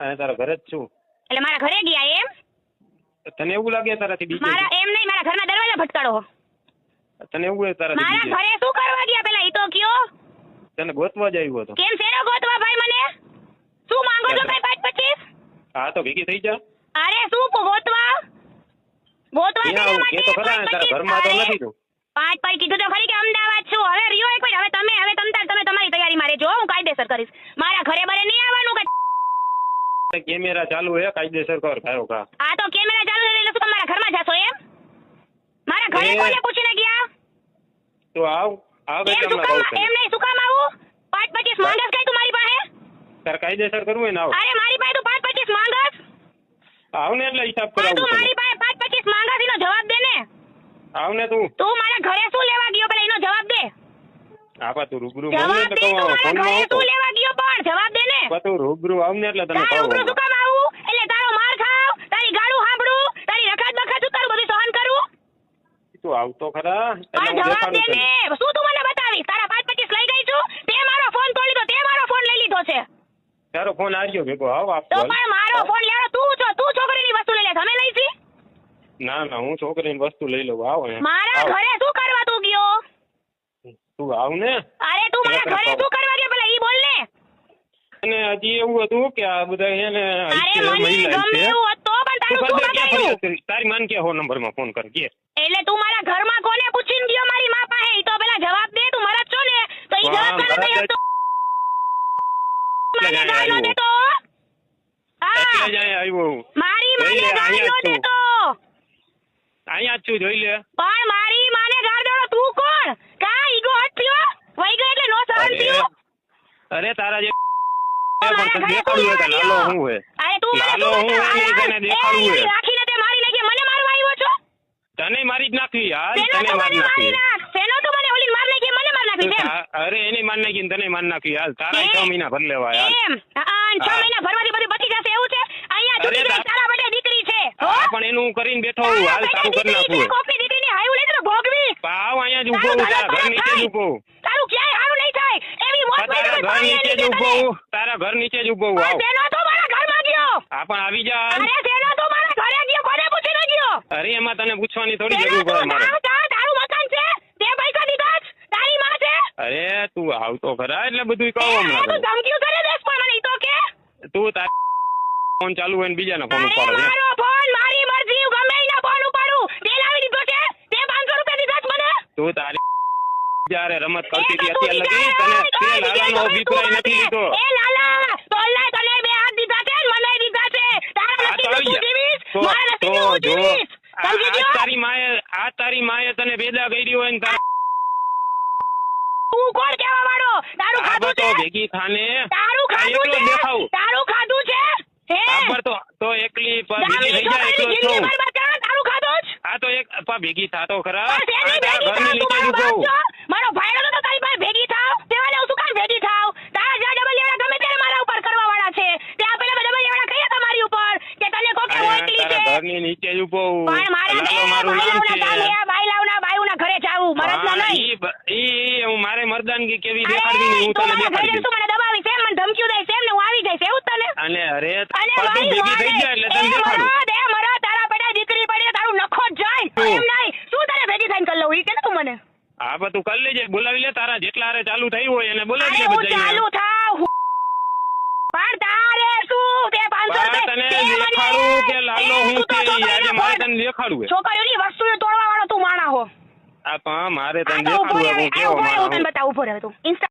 અને તારા ઘરે જ છું. એટલે મારા ઘરે ગયા એમ? તને એવું લાગે તારાથી બીજે મારા એમ નહીં મારા ઘરના દરવાજા ભટકાડો. તને એવું તારાથી મારા ઘરે શું કરવા ગયા પેલા? ઈ તો કયો. તને ગોતવા જ આવ્યો હતો. કેમ શેનો ગોતવા ભાઈ મને? શું માંગો છો ભાઈ પાંચ પચીસ? હા તો ભેગી થઈ જા. અરે શું ગોતવા? ગોતવા ખરા તારા પાંચ ઘરમાં તો પચીસ? નથી તું. પાંચ પાંચ કીધું તો ખરી કે અમદાવાદ છું હવે રિયો એક મિનિટ હવે તમે હવે તમતાર તમે તમારી તૈયારીમાં રહેજો હું કાયદેસર કરીશ મારા ઘરે બરે નહીં આવવાનું કે કેમેરા ચાલુ હે કાયદેસર કર કાયો કા આ તો કેમેરા ચાલુ એટલે શું તમારા ઘરમાં જાશો એમ? મારા ઘરે કોને પૂછીને ગયા? તો આવ આવ એમ એટલે કામ એમ નહીં શું કામ આવું? પાંચ પચીસ માંગસ કઈ તમારી મારી પાસે? સર કાયદેસર કરવું હોય ને આવ. અરે મારી પાસે તો પાંચ પચીસ માંગસ. આવ ને એટલે હિસાબ કરાવું તું મારી પાસે પાંચ પચીસ માંગસ એનો જવાબ દે ને. આવ ને તું. તું મારા ઘરે શું લેવા ગયો પેલા એનો જવાબ દે. આપા તું રૂબરૂ બોલ ને જવાબ એટલે દે તું મારા ફોનમાં ઘરે આવતો શું લેવા ગયો પણ જવાબ દે ને. આપા તું રૂબરૂ આવ ને એટલે તને કહું ઉપરું શું કામ આવું એટલે તારો માર ખાવ તારી ગાળું સાંભળું તારી રખાત બખાત ઉતારું બધું સહન કરું. તું આવતો ખરા. એટલે હું જવાબ દે ને. શું તું મને બતાવીશ? તારા પાંચ પચીસ લઈ ગઈ છું તે મારો ફોન તોડી દો તે મારો ફોન લઈ લીધો છે. તારો ફોન આવ્યો ભેગો. આવ તો પણ મારો ફોન લેવાનો તું છો તું છોકરીની વસ્તુ લઈ લે. તમે લઈ છી. ના ના હું છોકરીની વસ્તુ લઈ લઉં. આવ મારા ઘરે તું આવ ને અરે તું મારા ઘરે. શું કરવા ગયો પેલા ઈ બોલ ને અને હજી એવું હતું કે આ બધા એને અરે મને ગમે એવું હતો પણ તારું શું કરી? તારી માન કે હો નંબરમાં ફોન કર કે એટલે તું મારા ઘરમાં કોને પૂછીને ગયો મારી માં પાસે ઈ તો પેલા જવાબ દે તું મરદ છો ને તો ઈ જવાબ. મને એટલે ગાળ ન આવ્યું. દેતો હા એટલે જ અહીંયા આવ્યો હું. મારી માને ગાળ ન છું. દેતો અહીંયા છું જોઈ લે પણ મારી માને ગાળ દેતો તું કોણ કા ઈગો હટ થયો વઈ ગયો એટલે નો સહન અરે તારા જે પણ દેખાડવું હોય શું તો લેવા લાલો હું હોય અરે તું મને લાલો હું બતાવ, તને દેખાડવું એ રાખીને તે મારી નાખી. મને મારવા આવ્યો છો? તને મારી જ નાખવી હાલ તને મારી નાખવી નાખ? શેનો મને ઓલી માર નાખી? મને માર નાખી અરે એની માર નાખી તને માર નાખી હાલ તારા હે? મહિના ભર લેવા હાલ. એમ? હા, અને મહિના ભરવાથી બધું બચી જશે એવું છે? અહીંયા તારા માટે દીકરી છે હા? પણ એનું કરીને બેઠો હું હાલ સારું કરી નાખું કોકની દીકરીની હાયું લઈને ભોગવી. પાવ અહીંયા જ ઊભો હું તારા ઘર ઘર નીચે જ ઊભો હું. તારું ક્યાંય હારું નહીં થાય એવી મોત તારા મેં ઘર નીચે જ ઊભો હું. તારા ઘર નીચે જ ઊભો હું. આવ તેનો તો મારા ઘરમાં ગયો. હા પણ આવી જા. અરે તેનો તો મારા ઘરે ગયો કોને પૂછીને ગયો? અરે એમાં તને પૂછવાની થોડી જરૂર પડે મારે. તારું- તારું- તારું મકાન છે. તે પૈસા દીધા જ. તારી માં છે. અરે તું આવતો ખરા એટલે બધું કહું હમણાં તું. ધમકીઓ કરે દેશ પણ મને તો કે. તું તાર ફોન ચાલુ હોય ને બીજાના ફોન ઉપાડો છે. મારો ફોન મારી મરજી હું ગમે એના ફોન ઉપાડું. તે લાવી દીધો છે. તે 500 રૂપિયા દીધા મને. તું તારી જ્યારે રમત કરતી હતી અત્યાર લગી તને તે લાલાનો અભિપ્રાય નથી લીધો. એ લાલા તોલને તને બે હાથ દીધા છે મને દીધા છે. તારા આ તો નસીબનું આવી તું જીવીશ મારા તો નસીબનું જીવીશ. સમજી ગયો? તારી માએ આ તારી માએ તને ભેદા કરી હોય ને તારા તું કોણ કહેવા વાળો? તારું ખાધું છે? ભેગી ખાને. તારું ખાધું છે? તારું ખાધું છે? હે? પર તો તો એકલી પ- ભેગી થઈ જાય એકલો છું. તારું ખાધું આ તો એક ભેગી થાતો ખરા. ઘરની નીચે જ ઊભો બાપ છો. મારો ભાઈડો તો તારી પાસે ભેગી થાવ તેવાને હું શું કામ ભેગી થાવ તારા જ્યાં ડબલિયાળા ગમે ત્યારે મારા ઉપર કરવા વાળા છે ત્યાં પેલા ડબલિયાળા કયા તમારી ઉપર કે તને કોકે અરે આ છે ઘરની નીચે જ ઊભો પણ મારા લાલો મારું નામ છે. બાઈલાવના બાઈલાવના બાયુના ઘરે જાવું મરદના નહીં. ઈ હું મારે મરદાનગી કેવી દેખાડવી ને હું તને દેખાડી શું મને દબાવી છે મને ધમકીઓ દે છે ને હું આવી જઈશ એવું જ તને? અને અરે પણ તું મારી ભેગી થઈ જાય એટલે તને દેખાડું. એ મરદ, તારા પડ્યા દીકરી પડે તારું નખો જાય? એમ નહીં. શું તારે ભેગી થઈને કરી લઉં? ઈ કે તું મને? હા બધું તું કરી લેજે બોલાવી લે તારા જેટલા હારે ચાલુ થયું હોય એને બોલાવી લે બધા ચાલુ બધાને થાવ હું- પણ તારે શું તે 500 બા, રૂપિયા- તને દેખાડું કે લાલો હું તું છોકરીને મારે તને છોકરીઓની વસ્તુઓ તોડવા વાળો તું માણા હો. આ પણ મારે તને દેખાડવું હે કેવો તને બતાવું પડે તું. ઇન્સ્ટા